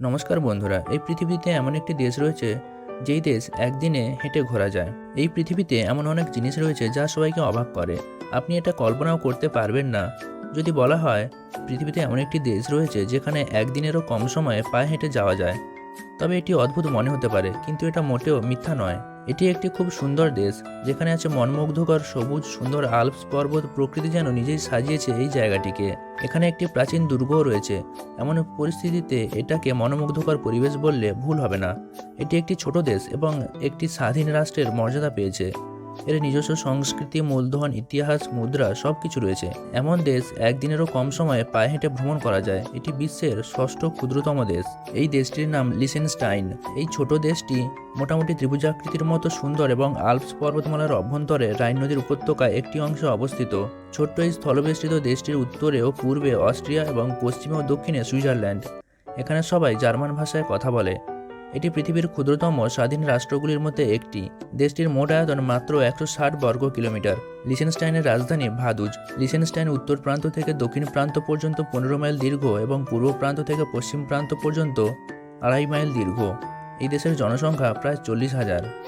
নমস্কার বন্ধুরা, এই পৃথিবীতে এমন একটি দেশ রয়েছে, যেই দেশ একদিনে হেঁটে ঘোরা যায়। এই পৃথিবীতে এমন অনেক জিনিস রয়েছে যা সবাইকে অবাক করে। আপনি এটা কল্পনাও করতে পারবেন না। যদি বলা হয়, পৃথিবীতে এমন একটি দেশ রয়েছে যেখানে একদিনেরও কম সময়ে পায়ে হেঁটে যাওয়া যায়। তবে এটি অদ্ভুত মনে হতে পারে, কিন্তু এটা মোটেও মিথ্যা নয়। এটি একটি খুব সুন্দর দেশ, যেখানে আছে মনমুগ্ধকর, সবুজ, সুন্দর আলপস পর্বত প্রকৃতি যেন নিজেই সাজিয়েছে এই জায়গাটিকে। এখানে একটি প্রাচীন দুর্গও রয়েছে। এমন পরিস্থিতিতে এটাকে মনোমুগ্ধকর পরিবেশ বললে ভুল হবে না। এটি একটি ছোট দেশ এবং একটি স্বাধীন রাষ্ট্রের মর্যাদা পেয়েছে। এর নিজস্ব সংস্কৃতি, মূলধন, ইতিহাস, মুদ্রা সব কিছু রয়েছে। এমন দেশ একদিনেরও কম সময়ে পায়ে হেঁটে ভ্রমণ করা যায়। এটি বিশ্বের ষষ্ঠ ক্ষুদ্রতম দেশ। এই দেশটির নাম লিসেনস্টাইন। এই ছোট দেশটি মোটামুটি ত্রিভুজাকৃতির মতো সুন্দর এবং আলপস পর্বতমালার অভ্যন্তরে রাইন নদীর উপত্যকায় একটি অংশে অবস্থিত। ছোট্ট এই স্থলবেষ্টিত দেশটির উত্তরে ও পূর্বে অস্ট্রিয়া এবং পশ্চিমে ও দক্ষিণে সুইজারল্যান্ড। এখানে সবাই জার্মান ভাষায় কথা বলে। এটি পৃথিবীর ক্ষুদ্রতম স্বাধীন রাষ্ট্রগুলির মধ্যে একটি। দেশটির মোট আয়তন মাত্র একশো ষাট বর্গ কিলোমিটার। লিসেনস্টাইনের রাজধানী ভাদুজ। লিসেনস্টাইন উত্তর প্রান্ত থেকে দক্ষিণ প্রান্ত পর্যন্ত পনেরো মাইল দীর্ঘ এবং পূর্ব প্রান্ত থেকে পশ্চিম প্রান্ত পর্যন্ত আড়াই মাইল দীর্ঘ। এই দেশের জনসংখ্যা প্রায় চল্লিশ হাজার।